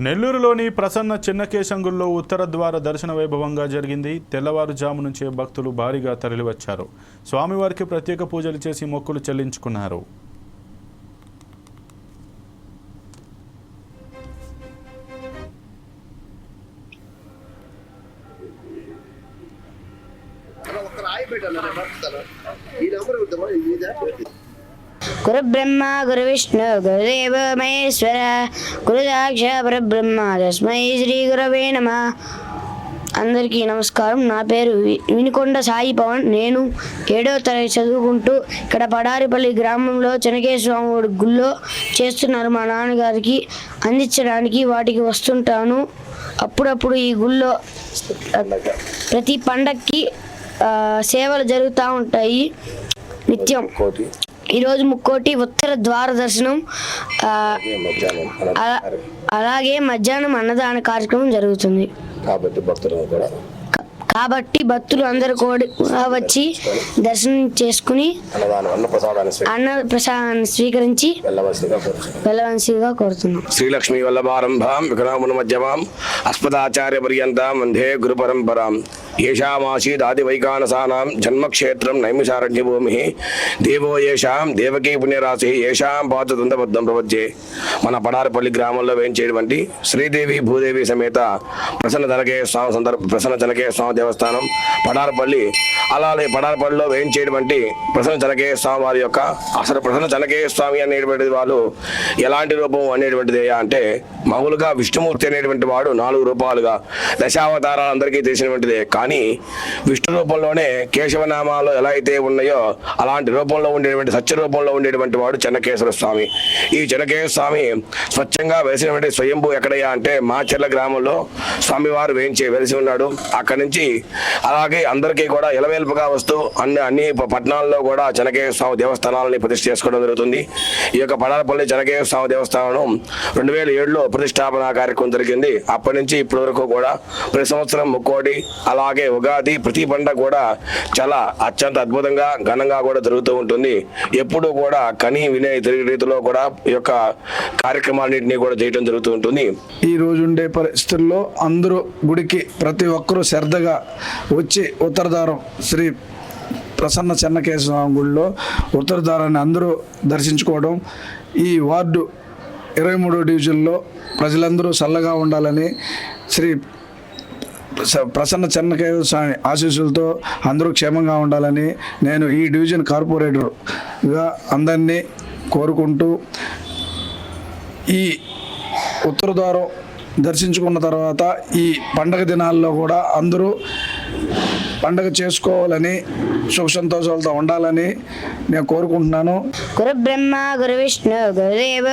నెల్లూరులోని ప్రసన్న చిన్నకేశంగుల్లో ఉత్తర ద్వార దర్శన వైభవంగా జరిగింది. తెల్లవారుజాము నుంచే భక్తులు భారీగా తరలివచ్చారు. స్వామివారికి ప్రత్యేక పూజలు చేసి మొక్కులు చెల్లించుకున్నారు. ఈ గురు బ్రహ్మ గురు విష్ణు గురుదేవ మహేశ్వర గురుదాక్ష పరబ్రహ్మ తస్మై శ్రీ గురవే నమ అందరికీ నమస్కారం. నా పేరు వి- సాయి పవన్. నేను ఏడో తరగతి చదువుకుంటూ ఇక్కడ పడారిపల్లి గ్రామంలో చెనకేశ్వర గుళ్ళో చేస్తున్నారు మా నాన్నగారికి. అందించడానికి వాటికి వస్తుంటాను. అప్పుడప్పుడు ఈ గుళ్ళో ప్రతి పండక్కి సేవలు జరుగుతూ ఉంటాయి. నిత్యం. ఈరోజు ముక్కోటి ఉత్తర ద్వార దర్శనం అలాగే మధ్యాహ్నం అన్నదాన కార్యక్రమం జరుగుతుంది. కాబట్టి కూడా భక్తులు అందరూ కూడా వచ్చి దర్శనం చేసుకుని అన్న ప్రసాదాన్ని స్వీకరించి వెళ్ళవలసిగా కోరుతున్నాం. శ్రీలక్ష్మీ వల్లభారంభాం వికరామున మధ్యమాం అస్మదాచార్య పర్యంతాం వందే గురు పరంపరాం. ఏషామాసీదాది వైకానసానాం జన్మక్షేత్రం నైమిషారణ్య భూమి దేవో ఏషాం దేవకీ పుణ్యరాశి ఏషాం పాత దందబద్ధం ప్రవచ్చే మన పడారపల్లి గ్రామంలో వేయించేటువంటి శ్రీదేవి భూదేవి సమేత ప్రసన్న జనకే స్వామి సందర్భ ప్రసన్న జనకే స్వామి దేవస్థానం పడారపల్లి అలాగే పడారపల్లిలో వేయించేటువంటి ప్రసన్న జనకే స్వామి వారి యొక్క అసలు ప్రసన్న జనకే స్వామి అనేటువంటి వాళ్ళు ఎలాంటి రూపం అనేటువంటిది అంటే మామూలుగా విష్ణుమూర్తి అనేటువంటి వాడు నాలుగు రూపాలుగా దశావతారాలు అందరికీ తెలిసినటువంటిదే కానీ విష్ణు రూపంలోనే కేశవనామాలు ఎలా అయితే ఉన్నాయో అలాంటి రూపంలో ఉండేటువంటి సత్య రూపంలో ఉండేటువంటి వాడు చెన్నకేశ్వర స్వామి. ఈ చెన్నకేశ్వర స్వామి స్వచ్ఛంగా వెలిసినటువంటి స్వయంభూ ఎక్కడయ్యా అంటే మాచెర్ల గ్రామంలో స్వామివారు వేయించి వెలిసి ఉన్నాడు. అక్కడి నుంచి అలాగే అందరికీ కూడా ఇలవేల్పుగా వస్తూ అన్ని అన్ని పట్టణాల్లో కూడా చెన్నకేశ్వర స్వామి దేవస్థానాలని ప్రతిష్ఠ చేసుకోవడం జరుగుతుంది. ఈ యొక్క పడాలపల్లి చెన్నకేశ్వర స్వామి దేవస్థానం రెండు వేల ఏడులో ప్రతిష్టాపన కార్యక్రమం జరిగింది. అప్పటి నుంచి ఇప్పటి వరకు కూడా ప్రతి సంవత్సరం ముక్కోటి అలాగే ఉగాది ప్రతి పండగ కూడా చాలా అత్యంత అద్భుతంగా ఘనంగా కూడా జరుగుతూ ఉంటుంది. ఎప్పుడూ కూడా కని వినే తిరిగి రీతిలో కూడా ఈ యొక్క కార్యక్రమాలన్నింటినీ కూడా చేయడం జరుగుతూ ఉంటుంది. ఈ రోజు ఉండే పరిస్థితుల్లో అందరూ గుడికి ప్రతి ఒక్కరూ శ్రద్ధగా వచ్చి ఉత్తరదారం శ్రీ ప్రసన్న చెన్నకేశ్వర గుడిలో ఉత్తరదారాన్ని అందరూ దర్శించుకోవడం ఈ వార్డు ఇరవై మూడో డివిజన్లో ప్రజలందరూ చల్లగా ఉండాలని శ్రీ ప్రసన్న చెన్నకేశ్వర స్వామి ఆశీస్సులతో అందరూ క్షేమంగా ఉండాలని నేను ఈ డివిజన్ కార్పొరేటర్గా అందరినీ కోరుకుంటూ ఈ ఉత్తర ద్వారం దర్శించుకున్న తర్వాత ఈ పండగ దినాల్లో కూడా అందరూ పండగ చేసుకోవాలని సుఖ సంతోషాలతో ఉండాలని నేను కోరుకుంటున్నాను. గురు బ్రహ్మ గురు విష్ణు గురుదేవ